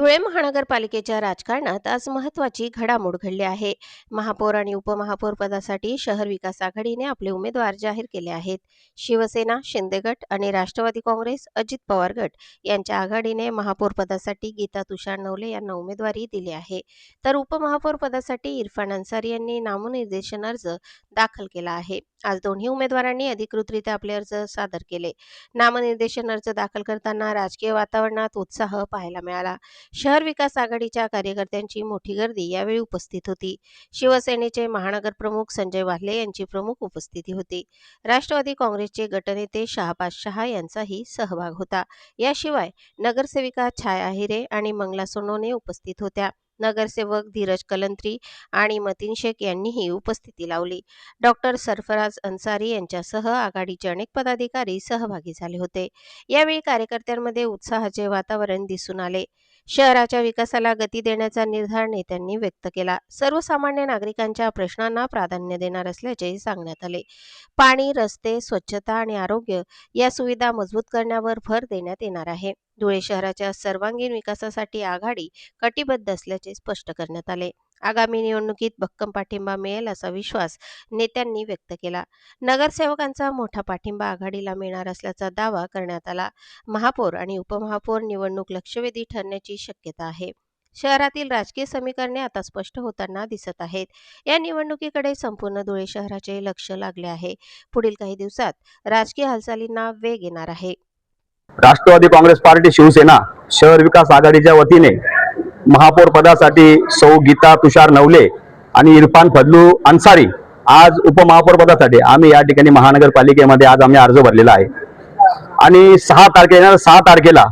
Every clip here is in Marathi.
धुळे महानगरपालिकेच्या राजकारणात आज महत्त्वाची घडामोड घडली आहे. महापौर आणि उपमहापौर पदासाठी शहर विकास आघाडीने आपले उमेदवार जाहीर केले आहेत. शिवसेना शिंदे गट आणि राष्ट्रवादी काँग्रेस अजित पवार गट यांच्या आघाडीने महापौर पदासाठी गीता तुषार नवले यांना उमेदवारी दिली आहे. तर उपमहापौर पदासाठी इरफान अन्सारी यांनी नामनिर्देशन अर्ज दाखल केला आहे. आज दोन्ही उमेदवारांनी अधिकृतरित्या आपले अर्ज सादर केले. नामनिर्देशन अर्ज दाखल करताना राजकीय वातावरणात उत्साह पाहायला मिळाला. शहर विकास आघाडीच्या कार्यकर्त्यांची मोठी गर्दी यावेळी उपस्थित होती. शिवसेनेचे महानगर प्रमुख संजय वाहले यांची प्रमुख उपस्थिती होती. राष्ट्रवादी काँग्रेसचे गटनेते शहाबाज शहा यांचाही सहभाग होता. याशिवाय नगरसेविका छाया हिरे आणि मंगला सोनोने उपस्थित होत्या. नगरसेवक धीरज कलंत्री आणि मतीन शेख यांनीही उपस्थिती लावली. डॉक्टर सरफराज अन्सारी यांच्यासह आघाडीचे अनेक पदाधिकारी सहभागी झाले होते. यावेळी कार्यकर्त्यांमध्ये उत्साहाचे वातावरण दिसून आले. शहराच्या विकासाला गती देण्याचा निर्धार नेत्यांनी व्यक्त केला. सर्वसामान्य नागरिकांच्या प्रश्नांना प्राधान्य देणार असल्याचे सांगण्यात आले. पाणी रस्ते स्वच्छता आणि आरोग्य या सुविधा मजबूत करण्यावर भर देण्यात येणार आहे. धुळे शहराच्या सर्वांगीण विकासासाठी आघाडी कटिबद्ध असल्याचे स्पष्ट करण्यात आले. आगामी निवडणुकीत भक्कम पाठिंबा मिळेल असा विश्वास नेत्यांनी व्यक्त केला. नगरसेवकांचा मोठा पाठिंबा आघाडीला मिळणार असल्याचा दावा करण्यात आला. महापौर आणि उपमहापौर निवडणूक लक्षवेधी ठरण्याची शक्यता आहे. शहरातील राजकीय समीकरणे आता स्पष्ट होताना दिसत आहेत. या निवडणुकीकडे संपूर्ण धुळे शहराचे लक्ष लागले आहे. पुढील काही दिवसात राजकीय हालचालींना वेग येणार आहे. राष्ट्रवादी काँग्रेस पार्टी शिवसेना शहर विकास आघाडीच्या वतीने महापौर पदासाठी सौ गीता तुषार नवले आणि इरफान फदलू अन्सारी आज उपमहापौर पदासाठी. आम्ही या ठिकाणी महानगरपालिकेमध्ये आज आम्ही अर्ज भरलेला आहे. आणि सहा तारखेला सहा तारखेला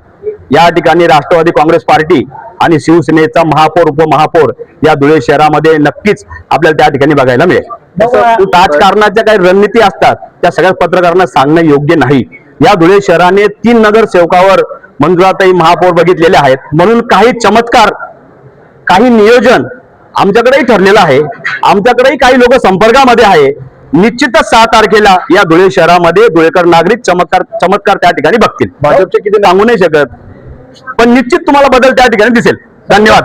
या ठिकाणी राष्ट्रवादी काँग्रेस पार्टी आणि शिवसेनेचा महापौर उपमहापौर या धुळे शहरामध्ये नक्कीच आपल्याला त्या ठिकाणी बघायला मिळेल. राजकारणाच्या काही रणनीती असतात त्या सगळ्या पत्रकारांना सांगणं योग्य नाही. या धुळे शहराने तीन नगरसेवकावर मंजुळाताई महापौर बघितलेले आहेत. म्हणून काही चमत्कार काही नियोजन आमच्याकडेही ठरलेलं आहे. आमच्याकडेही काही लोक संपर्कामध्ये आहे. निश्चितच सहा तारखेला या धुळे शहरामध्ये धुळेकर नागरिक चमत्कार चमत्कार त्या ठिकाणी बघतील. भाजपचे किती सांगू नाही शकत. पण निश्चित तुम्हाला बदल त्या ठिकाणी दिसेल. धन्यवाद.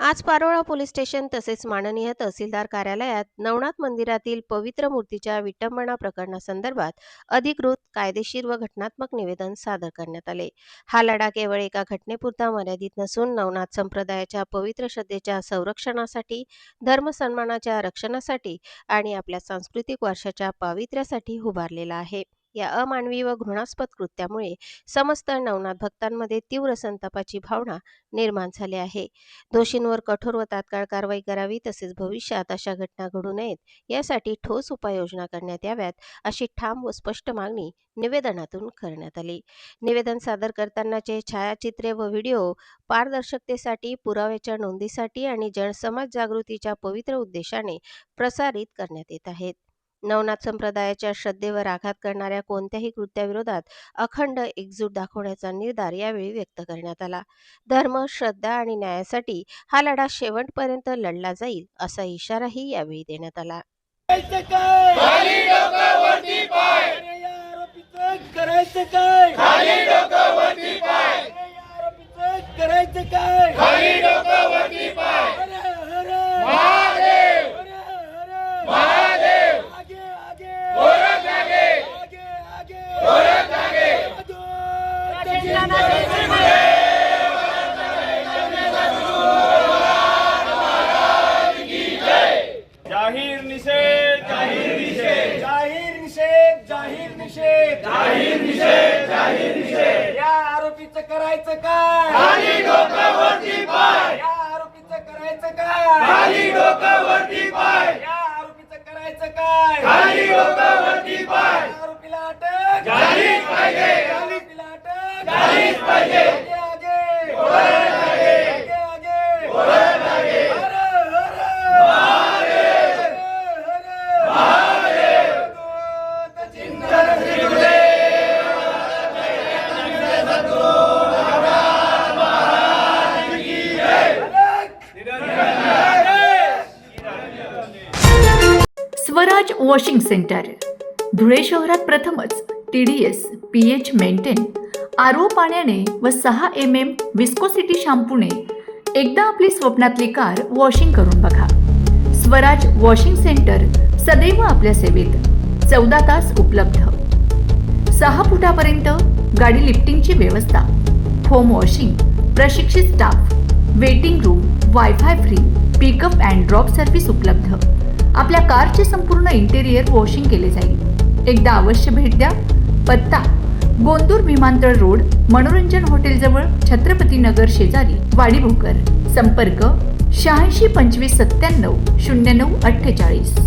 आज पारोळा पोलीस स्टेशन तसेच माननीय तहसीलदार कार्यालयात नवनाथ मंदिरातील पवित्र मूर्तीच्या विटंबना प्रकरणासंदर्भात अधिकृत कायदेशीर व घटनात्मक निवेदन सादर करण्यात आले. हा लढा केवळ एका घटनेपुरता मर्यादित नसून नवनाथ संप्रदायाच्या पवित्र श्रद्धेच्या संरक्षणासाठी धर्मसन्मानाच्या रक्षणासाठी आणि आपल्या सांस्कृतिक वारशाच्या पावित्र्यासाठी उभारलेला आहे. या अमानवी व घृणास्पद कृत्यामुळे समस्त नवनाथ भक्तांमध्ये तीव्र संतापाची भावना निर्माण झाली आहे. दोषींवर कठोर व तात्काळ कारवाई करावी तसेच भविष्यात अशा घटना घडू नयेत यासाठी ठोस उपाययोजना करण्यात याव्यात अशी ठाम व स्पष्ट मागणी निवेदनातून करण्यात आली. निवेदन सादर करतानाचे छायाचित्रे व व्हिडिओ पारदर्शकतेसाठी पुराव्याच्या नोंदीसाठी आणि जनसमाज जागृतीच्या पवित्र उद्देशाने प्रसारित करण्यात येत आहेत. नवनाथ संप्रदायाच्या श्रद्धेवर आघात करणाऱ्या कोणत्याही कृत्याविरोधात अखंड एकजूट दाखवण्याचा निर्धार यावेळी व्यक्त करण्यात आला. धर्म श्रद्धा आणि न्यायासाठी हा लढा शेवटपर्यंत लढला जाईल असा इशाराही यावेळी देण्यात आला. करायचं काय? जाहीर निषेध. जाहीर निषेध. जाहीर निषेध जाहीर निषेध. जाहीर निषेध जाहीर निषेध. या आरोपीचं करायचं काय? Swaraj washing centre. धुळे शहरात प्रथमच T D S P H maintain R O पाण्याने व सहा एम एम विस्कोसिटी शॅम्पूने एकदा आपली स्वप्नातली कार वॉशिंग करून बघा. स्वराज वॉशिंग सेंटर सदैव आपल्या सेवेत चौदा तास उपलब्ध. सहा फुटापर्यंत गाडी लिफ्टिंगची व्यवस्था. होम वॉशिंग प्रशिक्षित staff waiting room wifi free pickup and drop service उपलब्ध. आपल्या कारचे संपूर्ण इंटेरियर वॉशिंग केले जाईल. एकदा अवश्य भेट द्या. पत्ता गोंदूर विमानतळ रोड मनोरंजन हॉटेलजवळ छत्रपती नगर शेजारी वाडी भोकर. संपर्क शहाऐंशी पंचवीस सत्त्याण्णव शून्य नऊ अठ्ठेचाळीस.